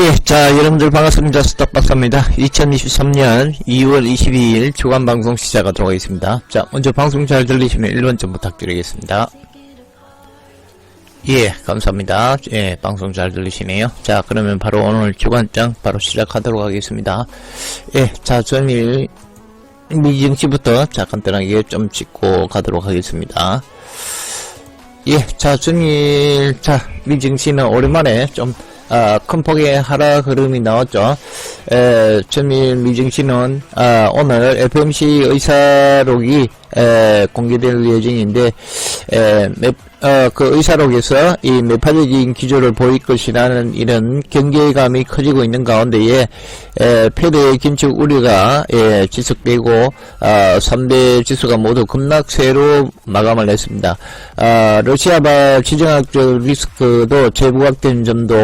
예, 자, 여러분들 반갑습니다. 스탑박사입니다. 2023년 2월 22일 주간 방송 시작하도록 하겠습니다. 자, 먼저 방송 잘 들리시면 1번 좀 부탁드리겠습니다. 예, 감사합니다. 예, 방송 잘 들리시네요. 자, 그러면 바로 오늘 주간장 바로 시작하도록 하겠습니다. 예, 자, 전일 미증시부터 자, 간단하게 좀 짚고 가도록 하겠습니다. 예, 자, 전일, 자, 미증시는 오랜만에 좀, 아, 큰 폭의 하락 흐름이 나왔죠. 에, 전일 미증시는, 아, 오늘 FMC 의사록이, 에, 공개될 예정인데, 에, 몇, 어, 그 의사록에서 이 매파적인 기조를 보일 것이라는 이런 경계감이 커지고 있는 가운데에, 에, 패드의 긴축 우려가, 예, 지속되고, 아, 3대 지수가 모두 급락세로 마감을 했습니다. 아, 러시아발 지정학적 리스크도 재부각된 점도,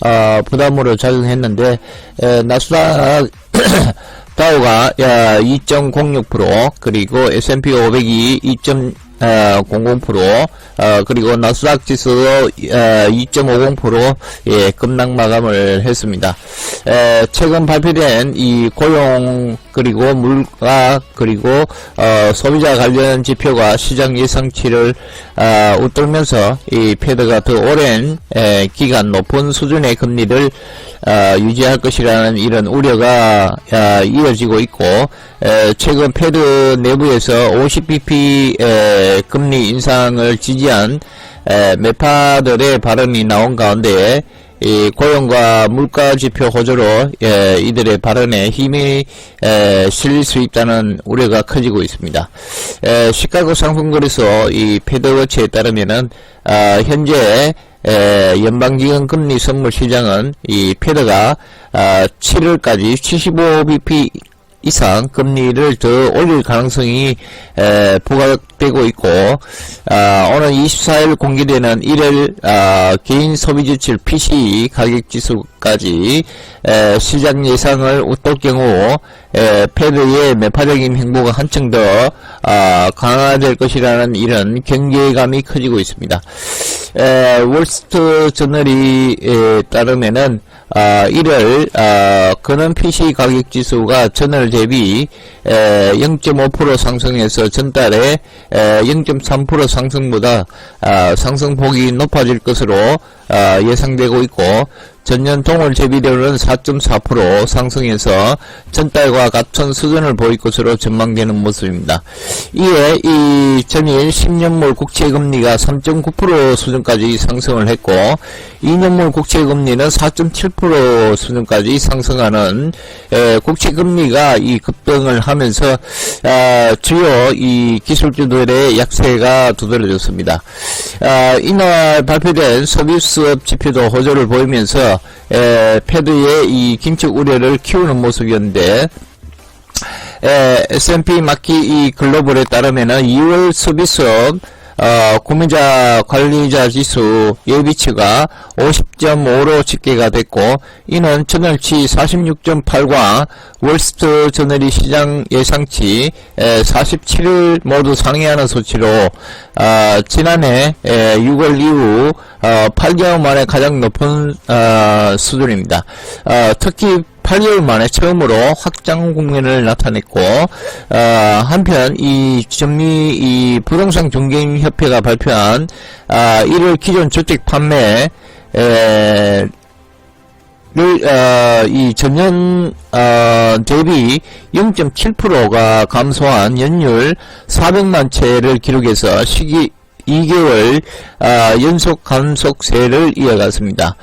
아, 부담으로 작용했는데, 에, 나스닥, 다우가 2.06% 그리고 S&P 500이 2.00% 어, 그리고 나스닥 지수도 어, 2.50% 예, 급락 마감을 했습니다. 에, 최근 발표된 이 고용 그리고 물가 그리고 어, 소비자 관련 지표가 시장 예상치를 어, 웃돌면서 이 패드가 더 오랜 에, 기간 높은 수준의 금리를 어, 유지할 것이라는 이런 우려가 어, 이어지고 있고 에, 최근 패드 내부에서 50bp 에, 금리 인상을 지지한 에, 매파들의 발언이 나온 가운데 이 고용과 물가 지표 호조로 예, 이들의 발언에 힘이 에, 실릴 수 있다는 우려가 커지고 있습니다. 에, 시카고 상품거래소 이 패드워치에 따르면은 아, 현재 에, 연방기금 금리 선물 시장은 이 패드가 아, 7월까지 75bp 이상 금리를 더 올릴 가능성이 에, 부각되고 있고 아, 오늘 24일 공개되는 1일 아, 개인 소비지출 PCE 가격지수까지 에, 시장 예상을 웃돌 경우 에, 패드의 매파적인 행보가 한층 더 아, 강화될 것이라는 이런 경계감이 커지고 있습니다. 에, 월스트 저널이 에, 따르면은 아, 1월 아, 근원 PC 가격 지수가 전월 대비 에, 0.5% 상승해서 전달에 에, 0.3% 상승보다 아, 상승폭이 높아질 것으로 아, 예상되고 있고 전년 동월 대비료는 4.4% 상승해서 전달과 같은 수준을 보일 것으로 전망되는 모습입니다. 이에 이 전일 10년물 국채금리가 3.9% 수준까지 상승을 했고 2년물 국채금리는 4.7% 수준까지 상승하는 에, 국채금리가 이 급 등을 하면서 아, 주요 이 기술주들의 약세가 두드러졌습니다. 아, 이날 발표된 서비스업 지표도 호조를 보이면서 에, 패드의 이 긴축 우려를 키우는 모습이었는데 에, S&P 마키 이 글로벌에 따르면은 2월 서비스업 어, 구매자 관리자 지수 예비치가 50.5로 집계가 됐고 이는 전월치 46.8과 월스트 저널이 시장 예상치 47을 모두 상회하는 수치로 어, 지난해 에, 6월 이후 어, 8개월 만에 가장 높은 어, 수준입니다. 어, 특히 8개월 만에 처음으로 확장 국면을 나타냈고 어, 한편 이 전미 이 부동산 경쟁 협회가 발표한 아, 1월 기존 주택 판매 에, 를, 어, 이 전년, 어, 대비 0.7%가 감소한 연율 400만 채를 기록해서 시기 2개월, 아, 연속 감속세를 이어갔습니다.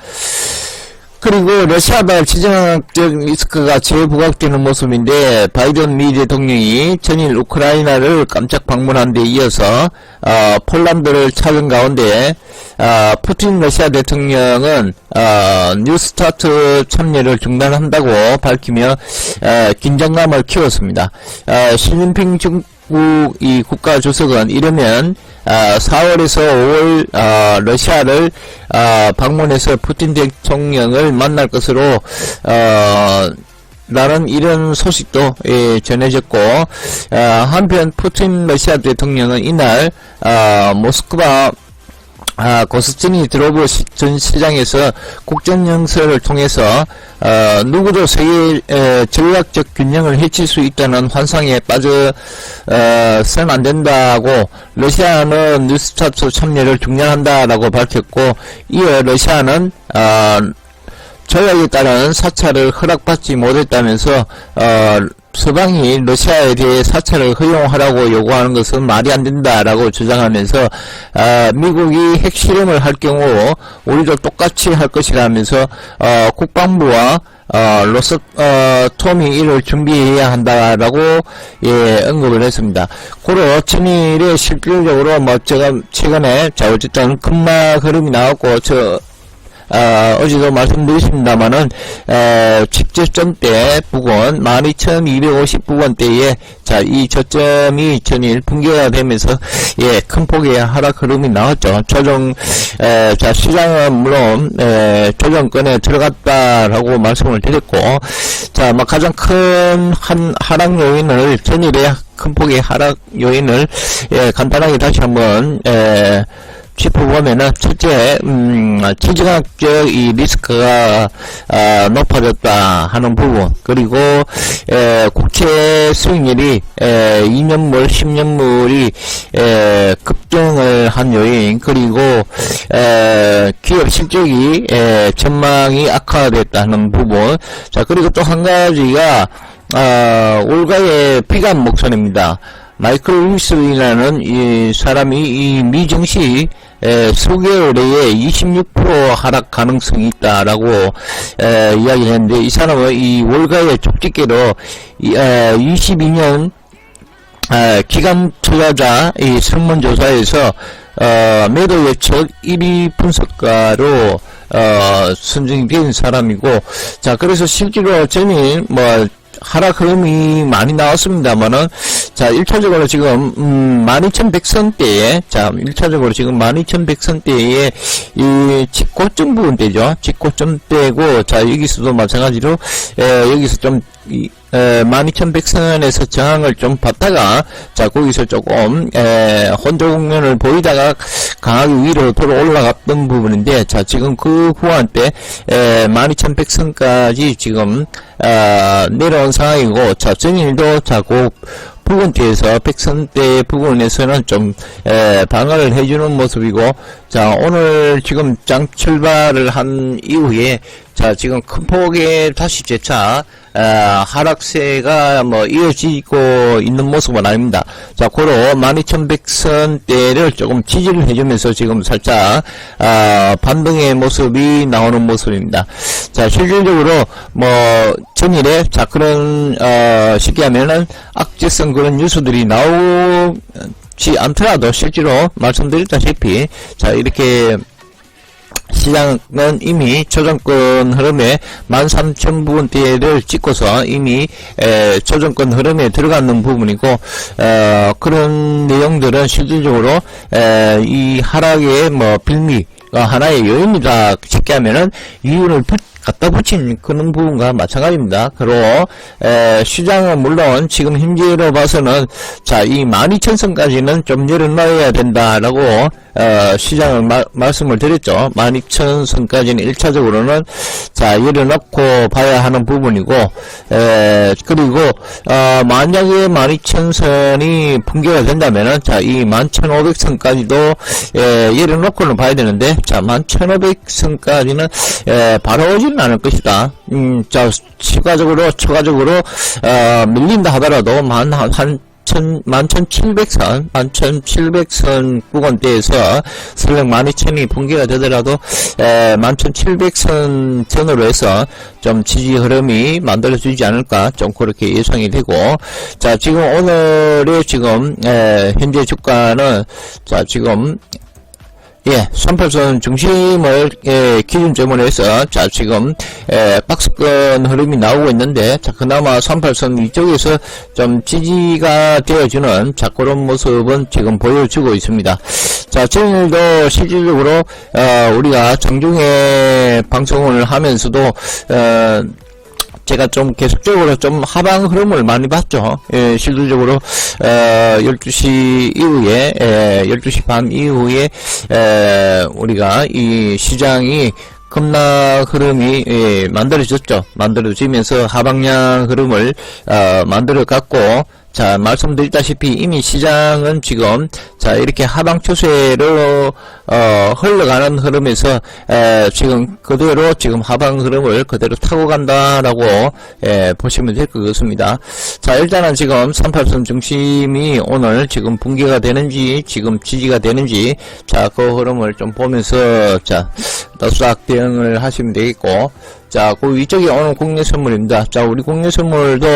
그리고 러시아 발 지정학적 리스크가 재부각되는 모습인데 바이든 미 대통령이 전일 우크라이나를 깜짝 방문한 데 이어서 어, 폴란드를 찾은 가운데 어, 푸틴 러시아 대통령은 어, 뉴스타트 참여를 중단한다고 밝히며 어, 긴장감을 키웠습니다. 어, 시진핑 중 국 이 국가 주석은 이러면 아, 4월에서 5월 아, 러시아를 아, 방문해서 푸틴 대통령을 만날 것으로 어, 라는 이런 소식도 예, 전해졌고 아, 한편 푸틴 러시아 대통령은 이날 아, 모스크바 아, 고스틴이 드로브 시- 전 시장에서 국전 영설을 통해서 어, 누구도 세계 에, 전략적 균형을 해칠 수 있다는 환상에 빠져 어, 서는 안 된다고 러시아는 뉴스타트 참여를 중단한다라고 밝혔고 이어 러시아는 어, 전략에 따른 사찰을 허락받지 못했다면서 어, 서방이 러시아에 대해 사찰을 허용하라고 요구하는 것은 말이 안 된다라고 주장하면서 어, 미국이 핵실험을 할 경우 우리도 똑같이 할 것이라면서 어, 국방부와 어, 로스, 어, 톰이 이를 준비해야 한다라고, 예, 언급을 했습니다. 고로 천일에 실질적으로 뭐, 제가 최근에, 자, 어쨌든 금마 흐름이 나왔고, 저, 어, 어제도 말씀드렸습니다만은, 에, 직접점 대 부근, 12,250 부근대에, 자, 이 저점이 전일 붕괴가 되면서, 예, 큰 폭의 하락 흐름이 나왔죠. 조정, 에, 자, 시장은 물론, 에, 조정권에 들어갔다라고 말씀을 드렸고, 자, 뭐, 가장 큰 한, 하락 요인을, 전일의 큰 폭의 하락 요인을, 예, 간단하게 다시 한번, 에, 짚어 보면은 첫째 음, 지정학적 이 리스크가 아, 높아졌다 하는 부분. 그리고 에, 국채 수익률이 에, 2년물 10년물이 에, 급등을 한 요인. 그리고 에, 기업 실적이 에, 전망이 악화됐다는 부분. 자 그리고 또 한 가지가 아, 올가의 피감 목선입니다. 마이클 루이스라는 이 사람이 이 미증시 에, 수개월 내에 26% 하락 가능성이 있다라고 에, 이야기를 했는데 이 사람은 이 월가의 족집게로 이, 에, 22년 에, 기간 투자자 이 설문조사에서 어, 매도 예측 1위 분석가로 어, 선정이 된 사람이고 자 그래서 실제로 저는 뭐 하락 흐름이 많이 나왔습니다만은 자 1차적으로 지금 음, 12,100선대에 자 1차적으로 지금 12,100선대에 이 직고점 부분대죠. 직고점대고 자 여기서도 마찬가지로 에, 여기서 좀 이, 에, 12,100선에서 저항을 좀 받다가 자 거기서 조금 에, 혼조 국면을 보이다가 강하게 위로 돌아 올라갔던 부분인데 자 지금 그 후한때 에, 12,100선까지 지금 아, 내려온 상황이고 자 전일도 자 고 부근대에서 백선대 부근에서는 좀 에, 방어를 해주는 모습이고 자 오늘 지금 장 출발을 한 이후에 자 지금 큰 폭의 다시 재차 아, 하락세가 뭐 이어지고 있는 모습은 아닙니다. 자, 고로 12,100선대를 조금 지지를 해주면서 지금 살짝, 아, 반등의 모습이 나오는 모습입니다. 자, 실질적으로, 뭐, 전일에, 자, 그런, 어, 쉽게 하면은, 악재성 그런 뉴스들이 나오지 않더라도 실제로 말씀드렸다시피, 자, 이렇게, 시장은 이미 조정권 흐름에 13,000부분대를 찍고서 이미 에, 조정권 흐름에 들어가는 부분이고 어, 그런 내용들은 실질적으로 에, 이 하락의 뭐 빌미가 하나의 요인이다. 쉽게 하면은 이유를 붙 갖다 붙인 그런 부분과 마찬가지입니다. 그리고 에, 시장은 물론 지금 현재로 봐서는 자이 12,000선까지는 좀 열어놔야 된다라고 어, 시장을 마- 말씀을 드렸죠. 12,000선까지는 1차적으로는 자 열어놓고 봐야 하는 부분이고 에, 그리고 어, 만약에 12,000선이 붕괴가 된다면은 자이 11,500선까지도 에, 열어놓고는 봐야 되는데 자 11,500선까지는 에, 바로 오지 는 않을 것이다. 음, 자 추가적으로 추가적으로 어, 밀린다 하더라도 만 한, 한 천, 11,700선, 11,700선 구간대에서 설령 12,000이 붕괴가 되더라도, 에, 11,700선 전으로 해서 좀 지지 흐름이 만들어지지 않을까, 좀 그렇게 예상이 되고, 자, 지금 오늘의 지금, 에, 현재 주가는, 자, 지금, 예, 38선 중심을 예, 기준점으로 해서 자 지금 예, 박스권 흐름이 나오고 있는데 자 그나마 38선 위쪽에서 좀 지지가 되어주는 자 그런 모습은 지금 보여주고 있습니다. 자 저희도 실질적으로 어, 우리가 장중에 방송을 하면서도 어, 제가 좀 계속적으로 좀 하방 흐름을 많이 봤죠. 예, 실질적으로 어, 12시 이후에 에, 12시 반 이후에 에, 우리가 이 시장이 급락 흐름이 예, 만들어졌죠. 만들어지면서 하방량 흐름을 어, 만들어 갖고 자 말씀드렸다시피 이미 시장은 지금 자 이렇게 하방 추세로 어, 흘러가는 흐름에서 에, 지금 그대로 지금 하방 흐름을 그대로 타고 간다라고 예, 보시면 될 것 같습니다. 자 일단은 지금 38선 중심이 오늘 지금 붕괴가 되는지 지금 지지가 되는지 자 그 흐름을 좀 보면서 자너 수락 대응을 하시면 되겠고 자, 그 위쪽이 오늘 국내 선물입니다. 자, 우리 국내 선물도,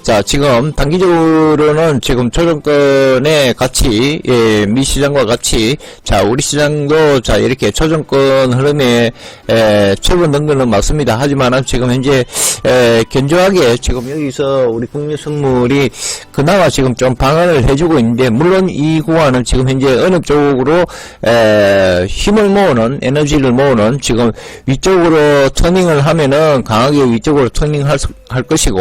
자, 지금 단기적으로는 지금 초정권의 같이, 예, 미 시장과 같이, 자, 우리 시장도, 자, 이렇게 초정권 흐름에, 에, 최근 등근은 맞습니다. 하지만은 지금 현재, 에, 견조하게 지금 여기서 우리 국내 선물이 그나마 지금 좀 방어를 해주고 있는데, 물론 이 구간은 지금 현재 어느 쪽으로, 에, 힘을 모으는, 에너지를 모으는 지금 위쪽으로 터닝 터닝을 하면은 강하게 위쪽으로 터닝할 수- 할 것이고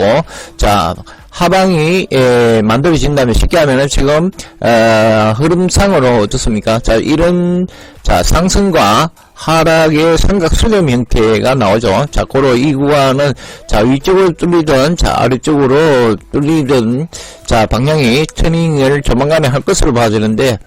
자 하방이 에, 만들어진다면 쉽게 하면은 지금 에, 흐름상으로 어떻습니까? 자 이런 자 상승과 하락의 삼각 수렴 형태가 나오죠. 자, 고로 이 구간은 자 위쪽으로 뚫리든 자 아래쪽으로 뚫리든 자 방향이 터닝을 조만간에 할 것으로 봐지는데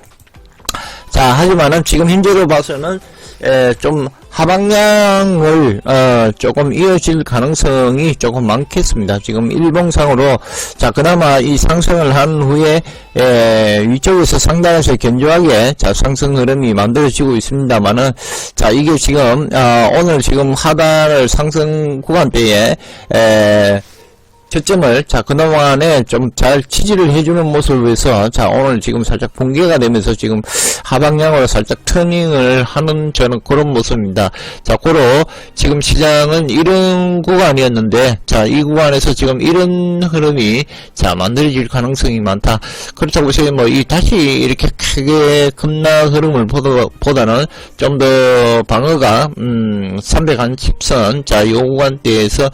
자, 하지만은 지금 현재로 봐서는 에, 좀 하방량을 어, 조금 이어질 가능성이 조금 많겠습니다. 지금 일봉상으로 자 그나마 이 상승을 한 후에 에, 위쪽에서 상단에서 견조하게 자 상승 흐름이 만들어지고 있습니다만은 자 이게 지금 어, 오늘 지금 하단을 상승 구간대에 에, 저점을 자 그동안에 좀 잘 치지를 해주는 모습에서 자 오늘 지금 살짝 붕괴가 되면서 지금 하방향으로 살짝 터닝을 하는 저는 그런 모습입니다. 자 고로 지금 시장은 이런 구간이었는데 자 이 구간에서 지금 이런 흐름이 자 만들어질 가능성이 많다. 그렇다고 해서 뭐이 다시 이렇게 크게 급락 흐름을 보다, 보다는 좀 더 방어가 음 310선 자이 구간대에서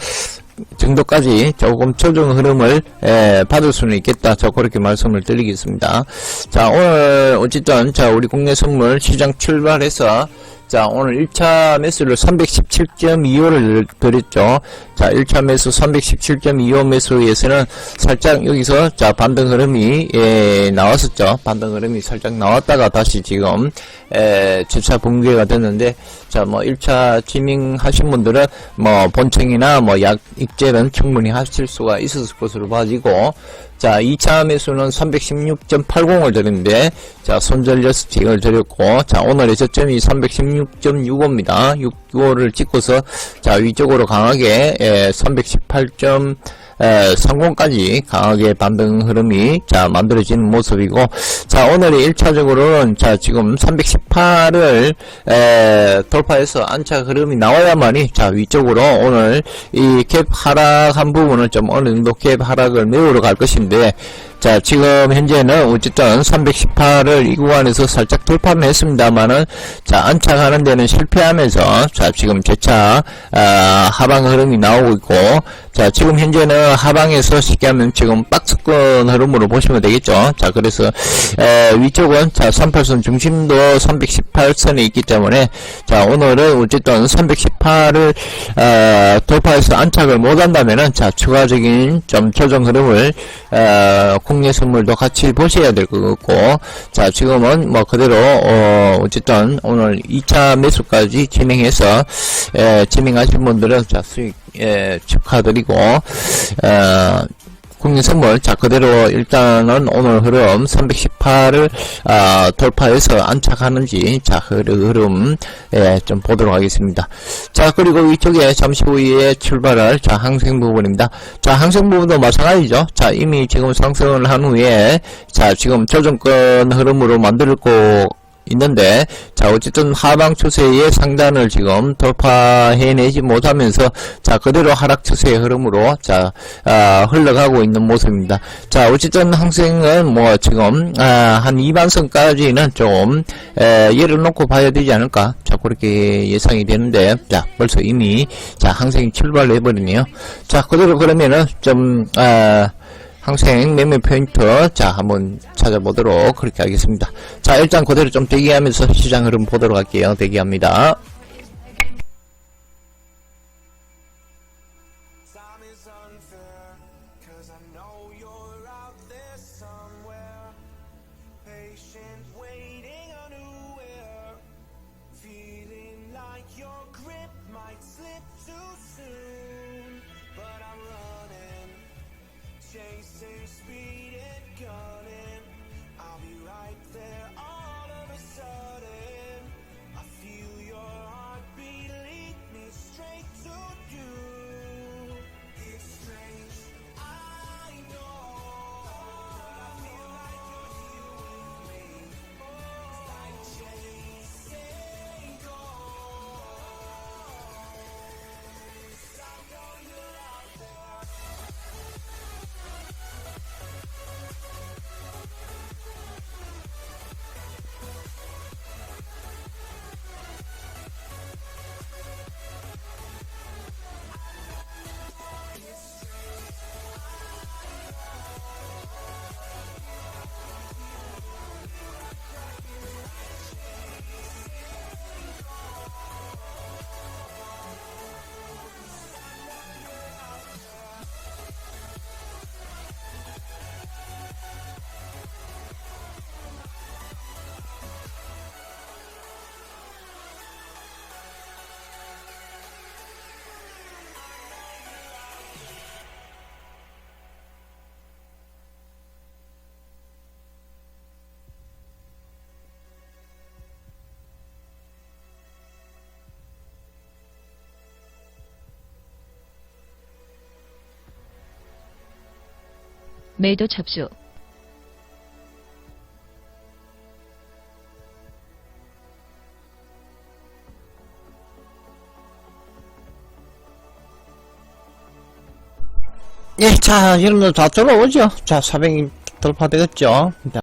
정도까지 조금 조정 흐름을 에, 받을 수는 있겠다. 저 그렇게 말씀을 드리겠습니다. 자 오늘 어쨌든 자 우리 국내 선물 시장 출발해서 자 오늘 1차 매수를 317.25를 드렸죠. 자 1차 매수 317.25 매수에서는 살짝 여기서 자 반등 흐름이 예, 나왔었죠. 반등 흐름이 살짝 나왔다가 다시 지금 에, 주차 붕괴가 됐는데 자 뭐 1차 지밍 하신 분들은 뭐 본청이나 뭐 약 익제는 충분히 하실 수가 있었을 것으로 봐지고 자 2차 매수는 316.80을 드렸는데 자 손절려 스틱을 드렸고 자 오늘의 저점이 316.65입니다 65를 찍고서 자 위쪽으로 강하게 예, 318. 에, 성공까지 강하게 반등 흐름이 자 만들어지는 모습이고 자 오늘이 1차적으로는 자 지금 318을 에, 돌파해서 안착 흐름이 나와야만이 자 위쪽으로 오늘 이캡 하락한 부분을 좀 어느 정도 캡 하락을 메우러 갈 것인데 자 지금 현재는 어쨌든 318을 이 구간에서 살짝 돌파는 했습니다만은 자 안착하는 데는 실패하면서 자 지금 재차 아, 하방 흐름이 나오고 있고 자 지금 현재는 하방에서 쉽게 하면 지금 박스권 흐름으로 보시면 되겠죠? 자 그래서 에, 위쪽은 자 38선 중심도 318선에 있기 때문에 자 오늘은 어쨌든 318을 어, 돌파해서 안착을 못한다면은 자 추가적인 좀 조정 흐름을 어, 국내 선물도 같이 보셔야 될 것 같고 자 지금은 뭐 그대로 어, 어쨌든 오늘 2차 매수까지 진행해서 에, 진행하신 분들은 자 수익 예, 축하드리고 어, 국민 선물 자 그대로 일단은 오늘 흐름 318을 아, 돌파해서 안착하는지 자 흐름, 예, 좀 보도록 하겠습니다. 자 그리고 위쪽에 잠시 후에 출발할 자 항생 부분입니다. 자 항생 부분도 마찬가지죠. 자 이미 지금 상승을 한 후에 자 지금 조정권 흐름으로 만들고 있는데, 자, 어쨌든 하방 추세의 상단을 지금 돌파해내지 못하면서, 자, 그대로 하락 추세의 흐름으로, 자, 아, 흘러가고 있는 모습입니다. 자, 어쨌든 항생은 뭐, 지금, 아, 한 2만선까지는 좀, 에, 예를 놓고 봐야 되지 않을까. 자, 그렇게 예상이 되는데, 자, 벌써 이미, 자, 항생이 출발을 해버리네요. 자, 그대로 그러면은, 좀, 아, 항생 매매 포인트 자 한번 찾아보도록 그렇게 하겠습니다 자 일단 그대로 좀 대기하면서 시장 흐름 보도록 할게요 대기합니다 might slip too soon. But I'm running, chasing speed and gunning. I'll be right there all of a sudden. I feel your heartbeat lead me straight to you. 매도 접수. 예, 자, 여러분들 다 들어오죠. 자, 400이 돌파되겠죠. 자,